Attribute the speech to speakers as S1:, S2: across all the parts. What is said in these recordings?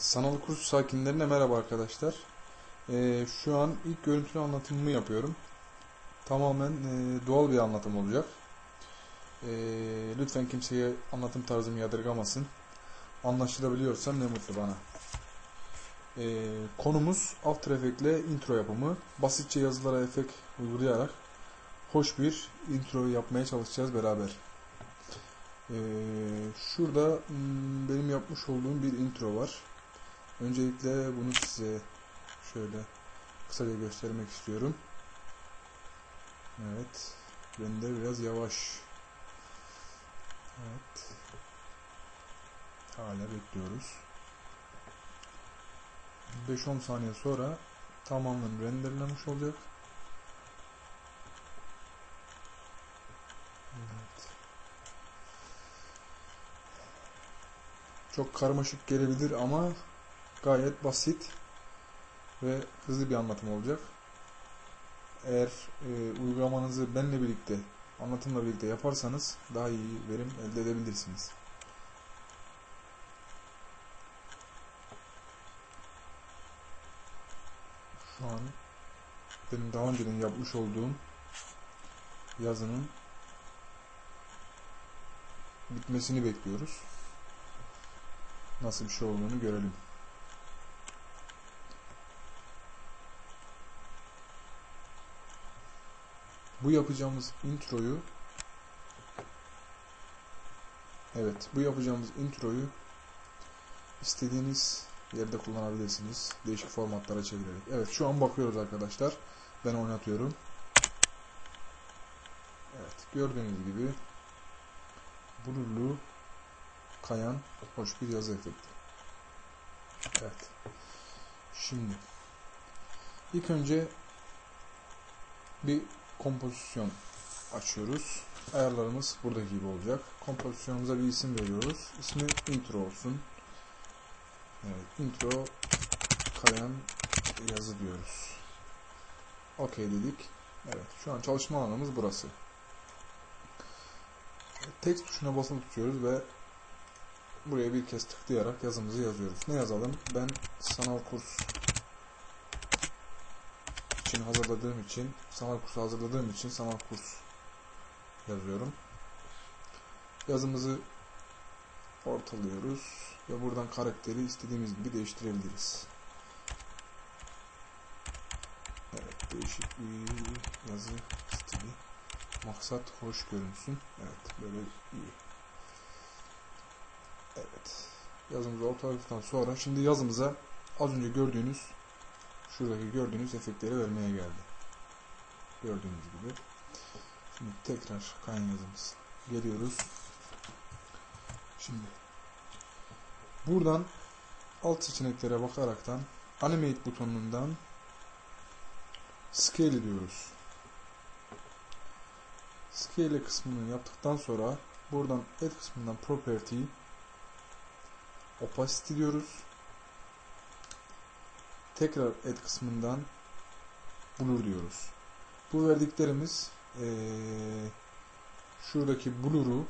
S1: Sanal kurs sakinlerine merhaba arkadaşlar. Ee, şu an ilk görüntülü anlatımımı yapıyorum. Tamamen e, doğal bir anlatım olacak. Ee, lütfen kimseye anlatım tarzımı yadırgamasın. Anlaşılabiliyorsa ne mutlu bana. Ee, konumuz After Effects ile intro yapımı. Basitçe yazılara efekt uygulayarak hoş bir intro yapmaya çalışacağız beraber. Ee, şurada hmm, benim yapmış olduğum bir intro var. Öncelikle bunu size şöyle kısaca göstermek istiyorum. Evet. Render biraz yavaş. Evet. Hala bekliyoruz. 5-10 saniye sonra tamamen renderlenmiş olacak. Evet. Çok karmaşık gelebilir ama gayet basit ve hızlı bir anlatım olacak. Eğer e, uygulamanızı benle birlikte, anlatımla birlikte yaparsanız daha iyi verim elde edebilirsiniz. Şu an benim daha önceden yapmış olduğum yazının bitmesini bekliyoruz. Nasıl bir şey olduğunu görelim. Bu yapacağımız introyu Evet, bu yapacağımız introyu istediğiniz yerde kullanabilirsiniz. Değişik formatlara çevirerek. Evet, şu an bakıyoruz arkadaşlar. Ben oynatıyorum. Evet, gördüğünüz gibi blurlu kayan hoş bir yazı efekti. Evet. Şimdi ilk önce bir kompozisyon açıyoruz. Ayarlarımız buradaki gibi olacak. Kompozisyonumuza bir isim veriyoruz. İsmi intro olsun. Evet, intro kayan yazı diyoruz. OK dedik. Evet, şu an çalışma alanımız burası. Text tuşuna basılı tutuyoruz ve buraya bir kez tıklayarak yazımızı yazıyoruz. Ne yazalım? Ben sanal kurs için hazırladığım için, sanal kursu hazırladığım için sanal kurs yazıyorum. Yazımızı ortalıyoruz ve buradan karakteri istediğimiz gibi değiştirebiliriz. Evet, değişik bir yazı stili. Maksat hoş görünsün. Evet, böyle iyi. Evet. Yazımızı ortaladıktan sonra şimdi yazımıza az önce gördüğünüz şuradaki gördüğünüz efektleri vermeye geldi. Gördüğünüz gibi. Şimdi tekrar kayan yazımız. Geliyoruz. Şimdi buradan alt seçeneklere bakaraktan Animate butonundan Scale diyoruz. Scale kısmını yaptıktan sonra buradan Add kısmından Property Opacity diyoruz. Tekrar Add kısmından Blur diyoruz. Bu verdiklerimiz ee, şuradaki Blur'u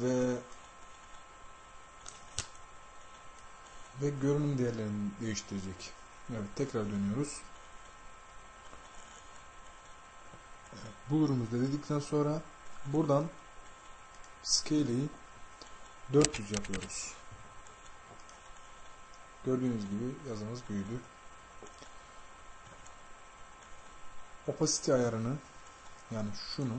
S1: ve ve görünüm değerlerini değiştirecek. Evet tekrar dönüyoruz. Evet, Blur'umuzu dedikten sonra buradan Scale'i 400 yapıyoruz. Gördüğünüz gibi yazımız büyüdü. Opacity ayarını yani şunu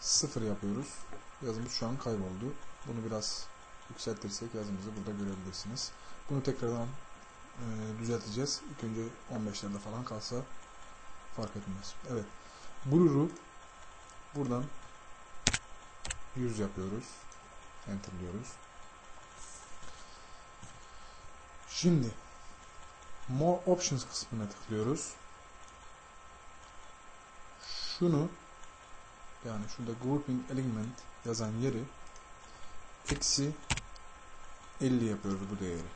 S1: sıfır yapıyoruz. Yazımız şu an kayboldu. Bunu biraz yükseltirsek yazımızı burada görebilirsiniz. Bunu tekrardan e, düzelteceğiz. İlk önce 15'lerde falan kalsa fark etmez. Evet. Blur'u buradan 100 yapıyoruz. Enter diyoruz. Şimdi More Options kısmına tıklıyoruz. Şunu yani şurada Grouping Element yazan yeri eksi 50 yapıyoruz bu değeri.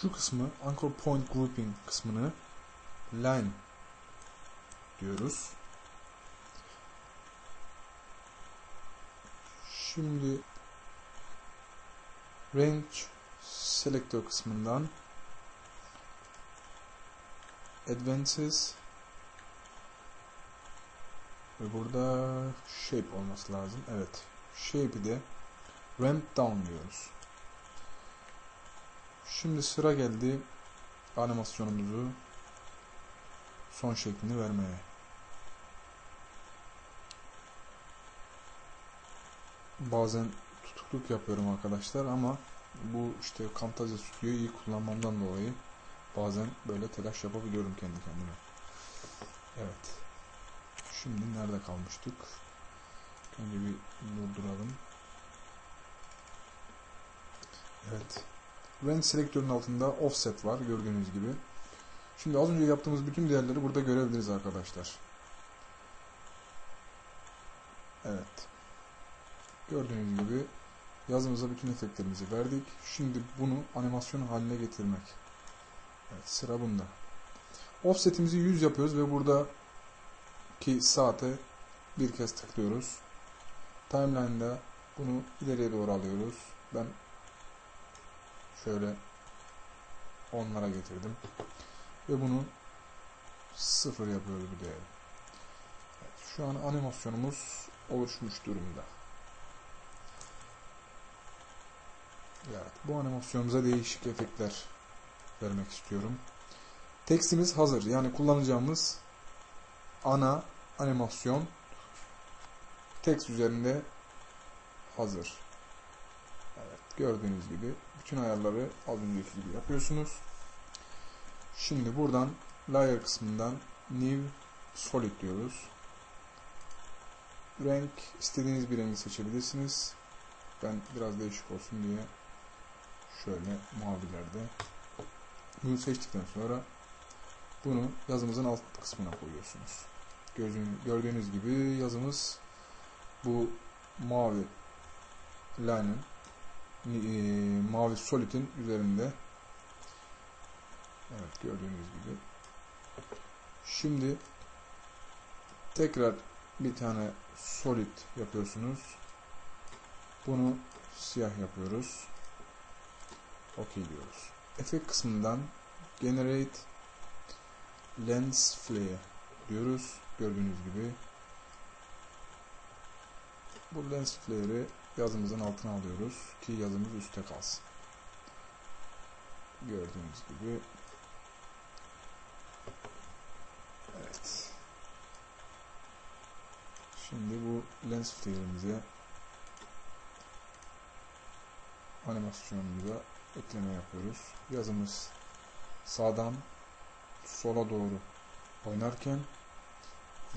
S1: Şu kısmı Anchor Point Grouping kısmını Line diyoruz. Şimdi Range Selector kısmından Advances ve burada Shape olması lazım. Evet. Shape'i de Ramp Down diyoruz. Şimdi sıra geldi animasyonumuzu son şeklini vermeye. Bazen tutukluk yapıyorum arkadaşlar ama bu işte Camtasia Studio'yu iyi kullanmamdan dolayı bazen böyle telaş yapabiliyorum kendi kendime. Evet. Şimdi nerede kalmıştık? Önce bir durduralım. Evet. Range selektörün altında offset var gördüğünüz gibi. Şimdi az önce yaptığımız bütün değerleri burada görebiliriz arkadaşlar. Evet. Gördüğünüz gibi yazımıza bütün efektlerimizi verdik. Şimdi bunu animasyon haline getirmek. Evet, sıra bunda. Offsetimizi 100 yapıyoruz ve burada ki saate bir kez tıklıyoruz. Timeline'da bunu ileriye doğru alıyoruz. Ben şöyle onlara getirdim. Ve bunu sıfır yapıyoruz bir değer. Evet, şu an animasyonumuz oluşmuş durumda. Evet, bu animasyonumuza değişik efektler vermek istiyorum. Tekstimiz hazır. Yani kullanacağımız ana animasyon text üzerinde hazır. Evet, gördüğünüz gibi bütün ayarları az önceki gibi yapıyorsunuz. Şimdi buradan layer kısmından new solid diyoruz. Renk istediğiniz bir rengi seçebilirsiniz. Ben biraz değişik olsun diye şöyle mavilerde bunu seçtikten sonra bunu yazımızın alt kısmına koyuyorsunuz. Gördüğünüz gibi yazımız bu mavi line'ın e, mavi solid'in üzerinde Evet gördüğünüz gibi. Şimdi tekrar bir tane solid yapıyorsunuz. Bunu siyah yapıyoruz. OK diyoruz. Efekt kısmından Generate Lens Flare diyoruz. Gördüğünüz gibi. Bu lens flare'i yazımızın altına alıyoruz ki yazımız üstte kalsın. Gördüğünüz gibi Evet. Şimdi bu lens flare'imize animasyonumuza ekleme yapıyoruz. Yazımız sağdan sola doğru oynarken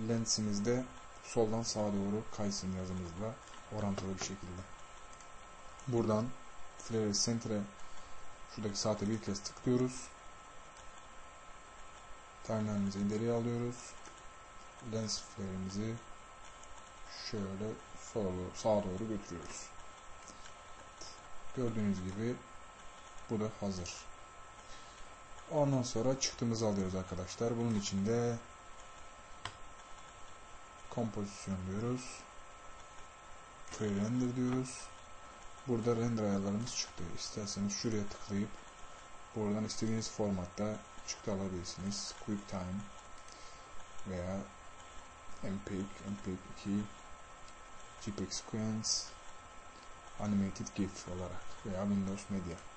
S1: lensimiz de soldan sağa doğru kaysın yazımızla orantılı bir şekilde. Buradan flare center'e şuradaki saate bir kez tıklıyoruz. Timeline'imizi ileriye alıyoruz. Lens flare'imizi şöyle sola doğru, sağa doğru götürüyoruz. Gördüğünüz gibi bu da hazır. Ondan sonra çıktığımızı alıyoruz arkadaşlar. Bunun için de kompozisyon diyoruz. Pre-render diyoruz. Burada render ayarlarımız çıktı. İsterseniz şuraya tıklayıp buradan istediğiniz formatta çıktı alabilirsiniz. QuickTime veya MPEG, MPEG 2, JPEG Sequence, Animated GIF olarak veya Windows Media.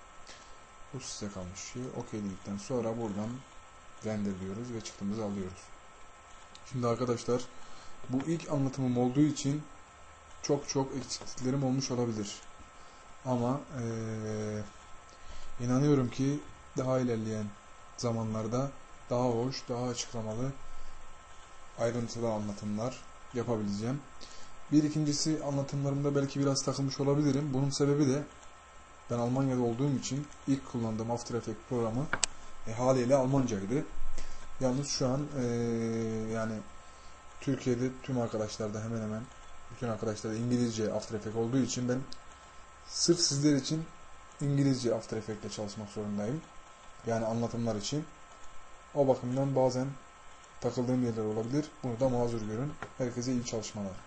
S1: Bu size kalmış şey. OK dedikten sonra buradan render diyoruz ve çıktığımızı alıyoruz. Şimdi arkadaşlar bu ilk anlatımım olduğu için çok çok eksikliklerim olmuş olabilir. Ama ee, inanıyorum ki daha ilerleyen zamanlarda daha hoş, daha açıklamalı, ayrıntılı anlatımlar yapabileceğim. Bir ikincisi anlatımlarımda belki biraz takılmış olabilirim. Bunun sebebi de ben Almanya'da olduğum için ilk kullandığım After Effects programı e, haliyle Almancaydı. Yalnız şu an e, yani Türkiye'de tüm arkadaşlarda hemen hemen bütün arkadaşlar İngilizce After Effects olduğu için ben sırf sizler için İngilizce After Effects çalışmak zorundayım. Yani anlatımlar için. O bakımdan bazen takıldığım yerler olabilir. Bunu da mazur görün. Herkese iyi çalışmalar.